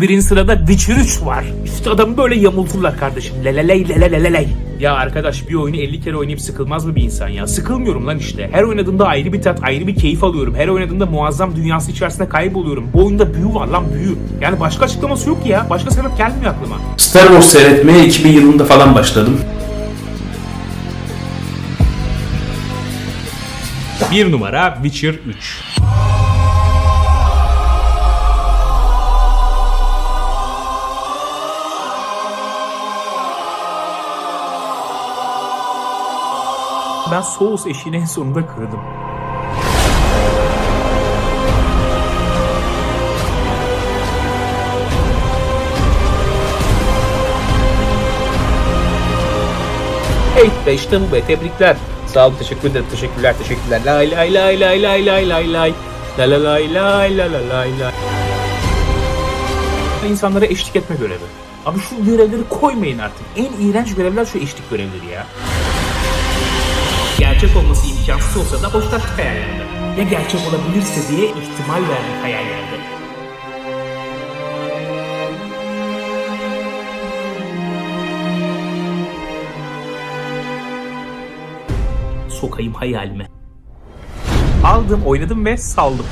Birinci sırada Witcher 3 var. İşte adamı böyle yamulturlar kardeşim. Leleley leleleleley. Ya arkadaş bir oyunu 50 kere oynayıp sıkılmaz mı bir insan ya? Sıkılmıyorum lan işte. Her oynadığımda ayrı bir tat, ayrı bir keyif alıyorum. Her oynadığımda muazzam dünyası içerisinde kayboluyorum. Bu oyunda büyü var lan büyü. Yani başka açıklaması yok ki ya. Başka sebep gelmiyor aklıma. Star Wars seyretmeye 2000 yılında falan başladım. Bir numara Witcher 3. Ben Souls eşiğini en sonunda kırdım. Hey işte bu be tebrikler. Sağ olun teşekkür ederim teşekkürler teşekkürler. Lay lay lay lay lay lay lay lay. La la lay lay la la lay lay. İnsanlara eşlik etme görevi. Abi şu görevleri koymayın artık. En iğrenç görevler şu eşlik görevleri ya. Gerçek olması imkansız olsa da hoşlaştık hayallerde. Ya gerçek olabilirse diye ihtimal verdik hayallerde. Sokayım hayalime. Aldım, oynadım ve saldım.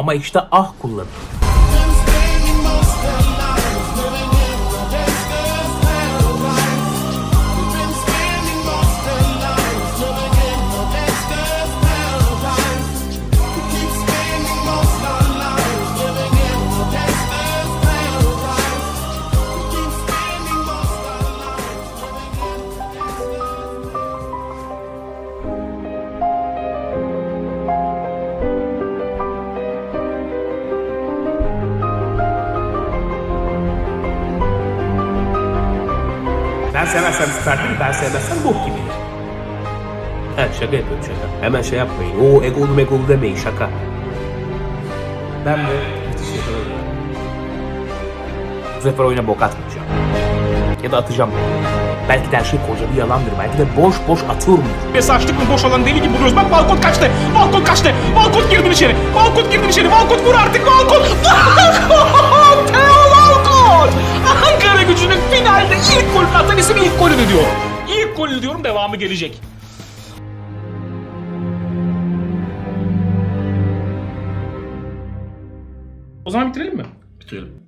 Ama işte ah kullanın. Ben sevmezsem Starter'ı ben sevmezsem bok gibidir. Ha şaka yapıyorum şaka. Hemen şey yapmayın. Oo egolu megolu demeyin şaka. Ben de müthiş yakalarım. Bu sefer oyuna bok atmayacağım. Ya da atacağım. Belki de her şey koca bir yalandır. Belki de boş boş atıyorum. Ve saçlık mı boş alan deli gibi vuruyoruz. Bak balkon kaçtı. Balkon kaçtı. Balkon girdi içeri. Balkon girdi içeri. Balkon vur artık. Balkon. Balkon. Teo Balkon. Ankara gücünün finalde ilk golünü atan diyor. İlk golünü diyorum devamı gelecek. O zaman bitirelim mi? Bitirelim.